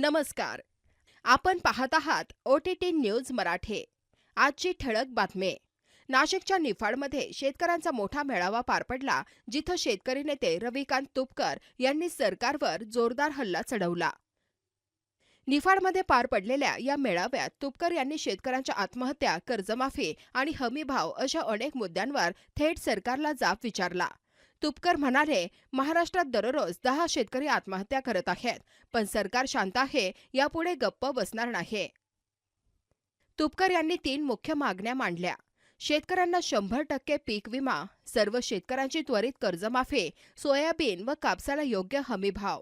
नमस्कार. आपण पाहत आहात O T T news Marathi. आजची ठळक बातमी. नाशिकच्या निफाडमध्ये शेतकऱ्यांचा मोठा मेळावा पार पडला जिथं शेतकरी नेते रविकांत तुपकर यांनी सरकारवर जोरदार हल्ला चढवला. निफाडमध्ये पार पडलेल्या या मेळाव्यात तुपकर यांनी शेतकऱ्यांच्या आत्महत्या कर्जमाफी आणि हमीभाव अशा अनेक मुद्द्यांवर थेट सरकारला जाब विचारला. तुपकर म्हणाले महाराष्ट्रात दररोज दहा शेतकरी आत्महत्या करत आहेत पण सरकार शांत आहे यापुढे गप्प बसणार नाही. तुपकर यांनी तीन मुख्य मागण्या मांडल्या. शेतकऱ्यांना शंभर टक्के पीक विमा सर्व शेतकऱ्यांची त्वरित कर्जमाफी सोयाबीन व कापसाला योग्य हमीभाव.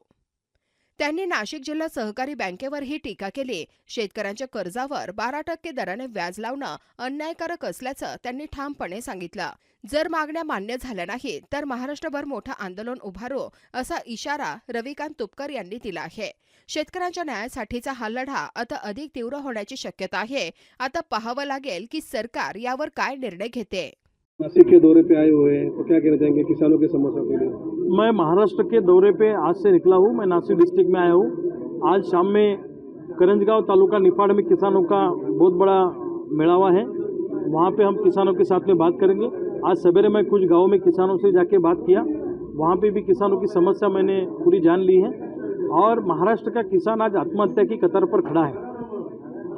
त्यांनी नाशिक जिल्हा सहकारी बँकेवरही टीका केली. शेतकऱ्यांच्या कर्जावर बारा टक्के दराने व्याज लावणं अन्यायकारक असल्याचं त्यांनी ठामपणे सांगितलं. जर मागण्या मान्य झाल्या नाही तर महाराष्ट्रभर मोठं आंदोलन उभारू असा इशारा रविकांत तुपकर यांनी दिला आहे. शेतकऱ्यांच्या न्यायासाठीचा हा लढा आता अधिक तीव्र होण्याची शक्यता आहे. आता पाहावं लागेल की सरकार यावर काय निर्णय घेते. नासिक के दौरे पे आए हुए हैं तो क्या कहना चाहेंगे किसानों की समस्याओं के लिए? मैं महाराष्ट्र के दौरे पे आज से निकला हूँ, मैं नासिक डिस्ट्रिक्ट में आया हूँ। आज शाम में करंजगांव तालुका निफाड़ में किसानों का बहुत बड़ा मेलावा है। वहाँ पे हम किसानों के साथ में बात करेंगे। आज सवेरे मैं कुछ गाँव में किसानों से जाके बात किया। वहाँ पर भी किसानों की समस्या मैंने पूरी जान ली है। और महाराष्ट्र का किसान आज आत्महत्या की कतार पर खड़ा है।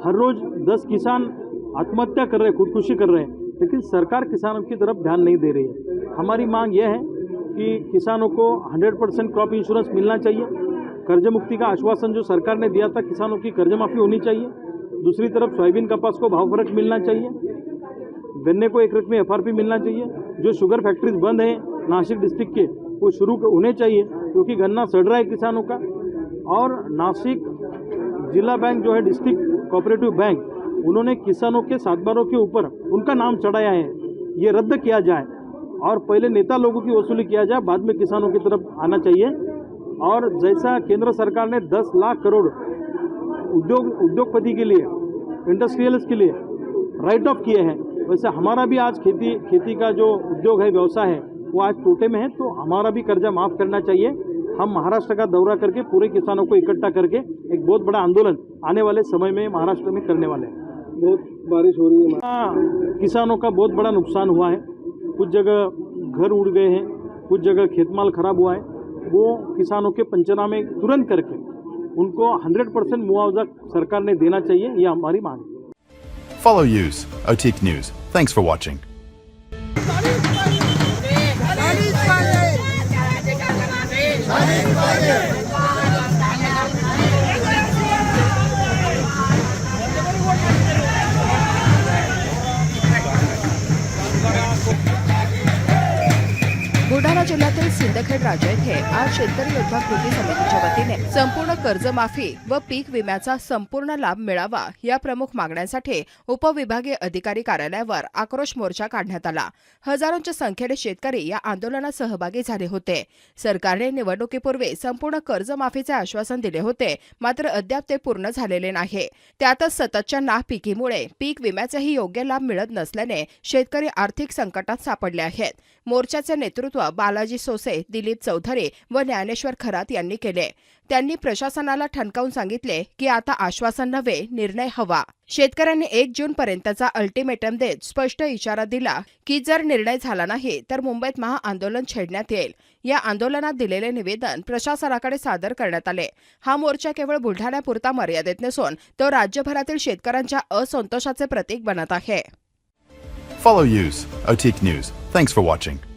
हर रोज दस किसान आत्महत्या कर रहे हैं, खुदकुशी कर रहे हैं। लेकिन सरकार किसानों की तरफ़ ध्यान नहीं दे रही है। हमारी मांग यह है कि किसानों को 100 परसेंट क्रॉप इंश्योरेंस मिलना चाहिए। कर्ज मुक्ति का आश्वासन जो सरकार ने दिया था, किसानों की कर्ज माफ़ी होनी चाहिए। दूसरी तरफ़ सोयाबीन कपास को भाव फ़र्क मिलना चाहिए। गन्ने को एक रकमी एफ़ मिलना चाहिए। जो शुगर फैक्ट्रीज बंद हैं नासिक डिस्ट्रिक्ट के, वो शुरू होने चाहिए, क्योंकि गन्ना सड़ रहा है किसानों का। और नासिक जिला बैंक जो है, डिस्ट्रिक्ट कोऑपरेटिव बैंक उन्होंने किसानों के सातबारों के ऊपर उनका नाम चढ़ाया है। ये रद्द किया जाए और पहले नेता लोगों की वसूली किया जाए, बाद में किसानों की तरफ़ आना चाहिए। और जैसा केंद्र सरकार ने 10 लाख करोड़ उद्योग, उद्योगपति के लिए इंडस्ट्रियलिस्ट के लिए राइट ऑफ़ किए हैं, वैसे हमारा भी आज खेती खेती का जो उद्योग है, व्यवसाय है, वो आज टूटे में है तो हमारा भी कर्जा माफ़ करना चाहिए। हम महाराष्ट्र का दौरा करके, पूरे किसानों को इकट्ठा करके एक बहुत बड़ा आंदोलन आने वाले समय में महाराष्ट्र में करने वाले हैं। बहुत बारिश हो रही है हाँ, किसानों का बहुत बड़ा नुकसान हुआ है कुछ जगह घर उड़ गए हैं कुछ जगह खेत माल खराब हुआ है वो किसानों के पंचनामे तुरंत करके उनको 100 परसेंट मुआवजा सरकार ने देना चाहिए यह हमारी मांग है Follow Use, Otique News. Thanks for watching. Satara जिल्ह्यातील सिंदखेड राजा येथे आज शेतकरी योद्धा कृती समितीच्या वतीने संपूर्ण कर्जमाफी व पीक विम्याचा संपूर्ण लाभ मिळावा या प्रमुख मागण्यांसाठी उपविभागीय अधिकारी कार्यालयावर आक्रोश मोर्चा काढण्यात आला. हजारोंच्या संख्येने शेतकरी या आंदोलनात सहभागी झाले होते. सरकारने निवडणुकीपूर्वी संपूर्ण कर्जमाफीचे आश्वासन दिले होते मात्र अद्याप ते पूर्ण झालेले नाही. त्यातच सततच्या नापिकीमुळे पीक विम्याचाही योग्य लाभ मिळत नसल्याने शेतकरी आर्थिक संकटात सापडले आहेत. मोर्चाचे नेतृत्व बालाजी सोसे दिलीप चौधरी व ज्ञानेश्वर खरात यांनी केले. त्यांनी प्रशासनाला ठणकावून सांगितले की आता आश्वासन नव्हे निर्णय हवा. शेतकऱ्यांनी एक जून पर्यंतचा अल्टिमेटम देत स्पष्ट इशारा दिला की जर निर्णय झाला नाही तर मुंबईत महाआंदोलन छेडण्यात येईल. या आंदोलनात दिलेले निवेदन प्रशासनाकडे सादर करण्यात आले. हा मोर्चा केवळ बुलढाण्यापुरता मर्यादित नसून तो राज्यभरातील शेतकऱ्यांच्या असंतोषाचे प्रतीक बनत आहे. Follow Use, OTIC News. Thanks for watching.